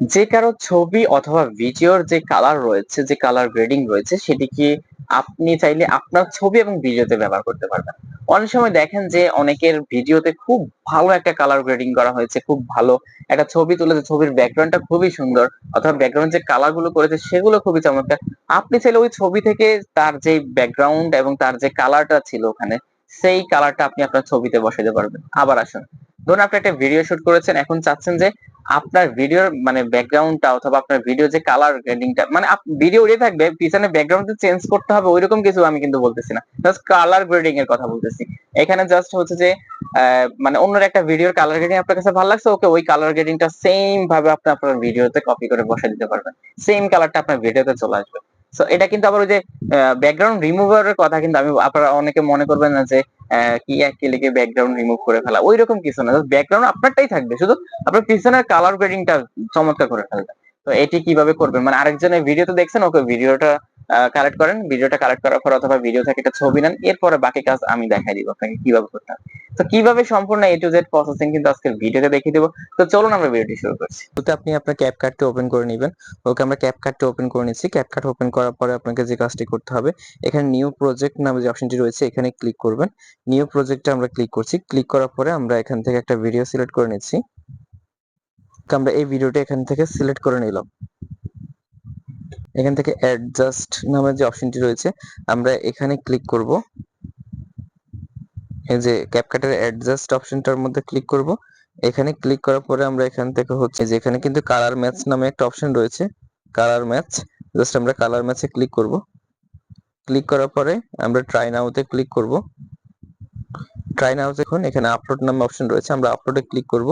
যে কারও ছবি অথবা ভিডিওর যে কালার রয়েছে, যে কালার গ্রেডিং রয়েছে, সেটি কি আপনি চাইলে আপনার ছবি এবং ভিডিওতে ব্যবহার করতে পারবেন। অনেক সময় দেখেন যে অনেকের ভিডিওতে খুব ভালো একটা কালার গ্রেডিং করা হয়েছে, খুব ভালো একটা ছবি তুলেছে, ছবির ব্যাকগ্রাউন্ডটা খুবই সুন্দর, অথবা ব্যাকগ্রাউন্ড যে কালারগুলো করেছে, সেগুলো খুবই চমৎকার। আপনি চাইলে ওই ছবি থেকে তার যে ব্যাকগ্রাউন্ড এবং তার যে কালারটা ছিল ওখানে, সেই কালারটা আপনি আপনার ছবিতে বসাতে পারবেন। আবার আসুন। ধরুন আপনি একটা ভিডিও শুট করেছেন, এখন চাচ্ছেন যে আপনার ভিডিওর মানে ব্যাকগ্রাউন্ডটা অথবা আপনার ভিডিও যে কালার গ্রেডিংটা মানে ভিডিও উড়ে থাকবে, পিছনে ব্যাকগ্রাউন্ড চেঞ্জ করতে হবে, ওইরকম কিছু আমি কিন্তু বলতেছি না। জাস্ট কালার গ্রেডিং এর কথা বলতেছি। এখানে জাস্ট হচ্ছে যে মানে অন্যের একটা ভিডিওর কালার গ্রেডিং আপনার কাছে ভালো লাগছে, ওকে ওই কালার গ্রেডিংটা সেম ভাবে আপনি আপনার ভিডিওতে কপি করে বসে দিতে পারবেন। সেম কালারটা আপনার ভিডিওতে চলে আসবে। সো এটা কিন্তু আবার ওই যে ব্যাকগ্রাউন্ড রিমুভারের কথা কিন্তু আমি, আপনারা অনেকে মনে করবেন না যে কি এক ক্লিকে ব্যাকগ্রাউন্ড রিমুভ করে ফেলা। ওই রকম কিছু না ব্যাকগ্রাউন্ড আপনারটাই থাকবে। শুধু আপনার পিছনের কালার গ্রেডিংটা চমৎকার করে ফেলবে তো এটি কীভাবে করবেন? মানে আরেকজনের ভিডিওতে দেখছেন, ওকে ভিডিওটা কালেক্ট করেন। ভিডিওটা কালেক্ট করার পর অথবা ভিডিও থেকে একটা ছবি নেন। এরপরে বাকি কাজ আমি দেখাই দিব আপনাকে কীভাবে করতে হবে। তো কীভাবে সম্পূর্ণ এ টু জেড প্রসেসিং কিন্তু আজকের ভিডিওতে দেখিয়ে দেবো। তো চলুন আমরা ভিডিওটি শুরু করছি। তো আপনি আপনার ক্যাপকাটটি ওপেন করে নেবেন। ওকে, আমরা ক্যাপকাটটি ওপেন করে নিচ্ছি। ক্যাপকাট ওপেন করার পরে আপনাকে যে কাজটি করতে হবে, এখানে নিউ প্রজেক্ট নামে যে অপশনটি রয়েছে, এখানে ক্লিক করবেন। নিউ প্রজেক্টে আমরা ক্লিক করছি। ক্লিক করার পরে আমরা এখান থেকে একটা ভিডিও সিলেক্ট করে নিচ্ছি। আমরা এই ভিডিওটা এখান থেকে সিলেক্ট করে নিলাম। এখান থেকে অ্যাডজাস্ট নামের যে অপশনটি রয়েছে, আমরা এখানে ক্লিক করব। এই যে ক্যাপকাটের অ্যাডজাস্ট অপশনটার মধ্যে ক্লিক করব। এখানে ক্লিক করার পরে আমরা এখান থেকে হচ্ছে যে এখানে কিন্তু কালার ম্যাচ নামে একটা অপশন রয়েছে। কালার ম্যাচ জাস্ট আমরা কালার ম্যাচে ক্লিক করব। ক্লিক করার পরে আমরা ট্রাই নাওতে ক্লিক করব। ট্রাই নাও দেখুন এখানে আপলোড নামে অপশন রয়েছে, আমরা আপলোডে ক্লিক করব।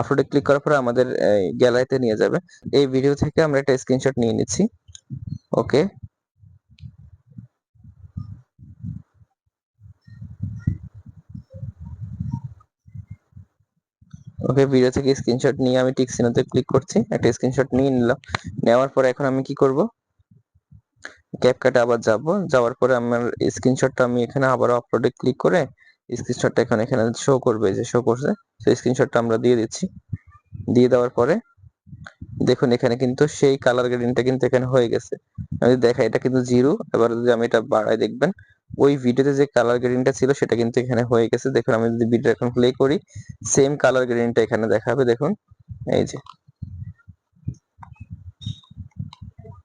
আপলোডে ক্লিক করার পরে আমাদের গ্যালারিতে নিয়ে যাবে। এই ভিডিও থেকে আমরা একটা স্ক্রিনশট নিয়ে নিচ্ছি। ওকে ওকে ভিডিও থেকে স্ক্রিনশট নিয়ে আমি টিক সিনোতে ক্লিক করছি। একটা স্ক্রিনশট নিয়ে নিলাম। নেওয়ার পরে এখন আমি কি করব? ক্যাপকাটে আবার যাব। যাওয়ার পরে আমার স্ক্রিনশটটা আমি এখানে আবার আপলোডে ক্লিক করে স্ক্রিনশটটা এখন এখানে শো করবে যে শো করছে। সেই স্ক্রিনশটটা আমরা দিয়ে দিচ্ছি। দিয়ে দেওয়ার পরে দেখুন এখানে কিন্তু সেই কালার গ্রেডিংটা কিন্তু এখানে হয়ে গেছে। আমি দেখা এটা কিন্তু জিরো এবার যদি আমি এটা বাড়াই দেখবেন ওই ভিডিওতে যে কালার গ্রেডিংটা ছিল সেটা কিন্তু এখানে হয়ে গেছে। দেখুন, আমি যদি ভিডিও এখন প্লে করি সেম কালার গ্রেডিংটা এখানে দেখাবে, দেখুন। এই যে।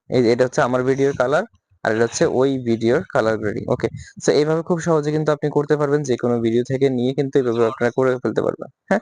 এই এটা হচ্ছে আমার ভিডিওর কালার আর এটা হচ্ছে ওই ভিডিওর কালার গ্রেডিং ওকে সো এইভাবে খুব সহজে কিন্তু আপনি করতে পারবেন যে কোনো ভিডিও থেকে নিয়ে কিন্তু এইভাবে আপনারা করে ফেলতে পারবেন হ্যাঁ?